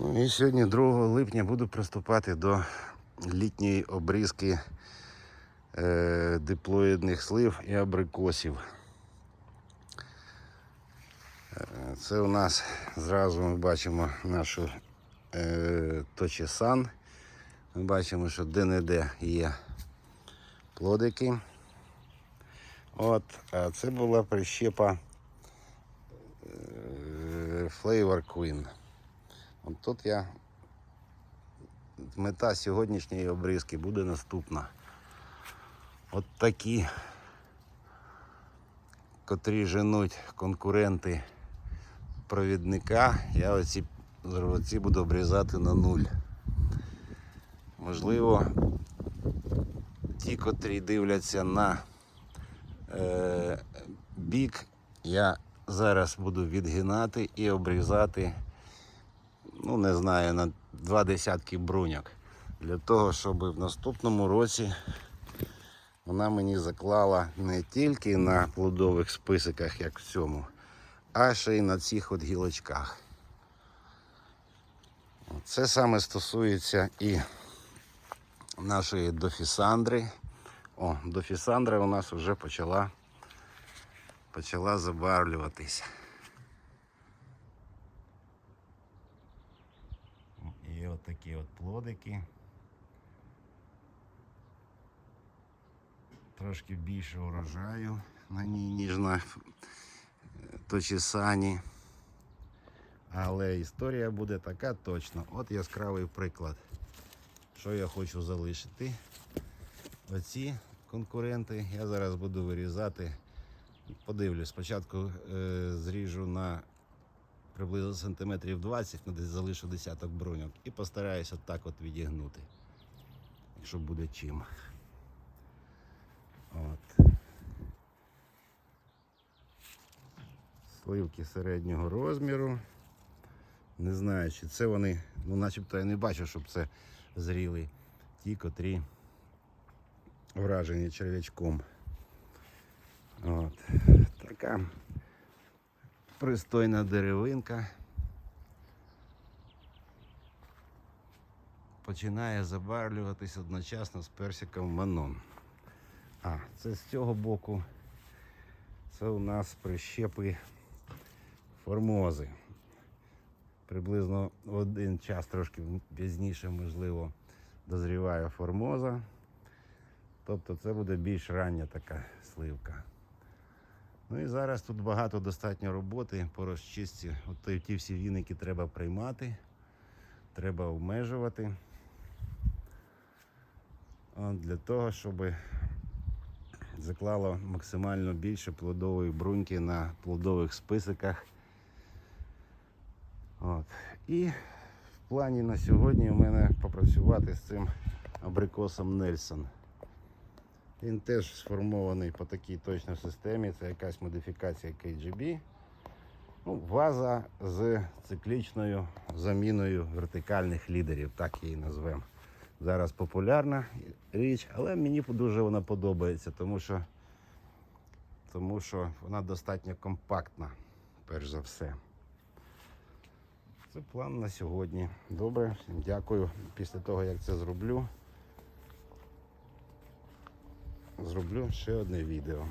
Ну і сьогодні 2 липня буду приступати до літньої обрізки е, диплоїдних слив і абрикосів. Е, Це у нас зразу ми бачимо нашу е, точесан. Ми бачимо, що де-не-де є плодики. От, а це була прищепа е, Flavor Queen. От тут я мета сьогоднішньої обрізки буде наступна. От такі, котрі женуть конкуренти провідника, я оці, оці буду обрізати на нуль. Можливо, ті, котрі дивляться на е, бік, я зараз буду відгинати і обрізати ну не знаю, на два десятки бруньок. Для того, щоб в наступному році вона мені заклала не тільки на плодових списиках, як в цьому, а ще й на цих от гілочках. Це саме стосується і нашої дофісандри. О, дофісандра у нас вже почала, почала забарвлюватися. І от такі от плодики. Трошки більше урожаю на ній, ніж на точісані. Але історія буде така точно. От яскравий приклад. Що я хочу залишити. Оці конкуренти я зараз буду вирізати. Подивлюсь, спочатку е, зріжу на приблизно сантиметрів 20, ну, десь залишу десяток броньок і постараюся так от відігнути, якщо буде чим. От. Сливки середнього розміру. Не знаю, чи це вони, ну начебто я не бачу, щоб це зріли ті, котрі вражені черв'ячком. От. Така пристойна деревинка. Починає забарвлюватись одночасно з персиком манон. А, це з цього боку. Це у нас прищепи формози. Приблизно один час, трошки пізніше, можливо, дозріває формоза. Тобто це буде більш рання така сливка. Ну і зараз тут багато достатньо роботи по розчистці. От ті всі віники треба приймати, треба обмежувати. Для того, щоб заклало максимально більше плодової бруньки на плодових списиках. От. І в плані на сьогодні у мене попрацювати з цим абрикосом Нельсон. Він теж сформований по такій точно системі. Це якась модифікація KGB. Ну, ваза з циклічною заміною вертикальних лідерів, так її назвемо. Зараз популярна річ, але мені дуже вона подобається, тому що, тому що вона достатньо компактна, перш за все. Це план на сьогодні. Добре, дякую. Після того, як це зроблю, зроблю ще одне відео.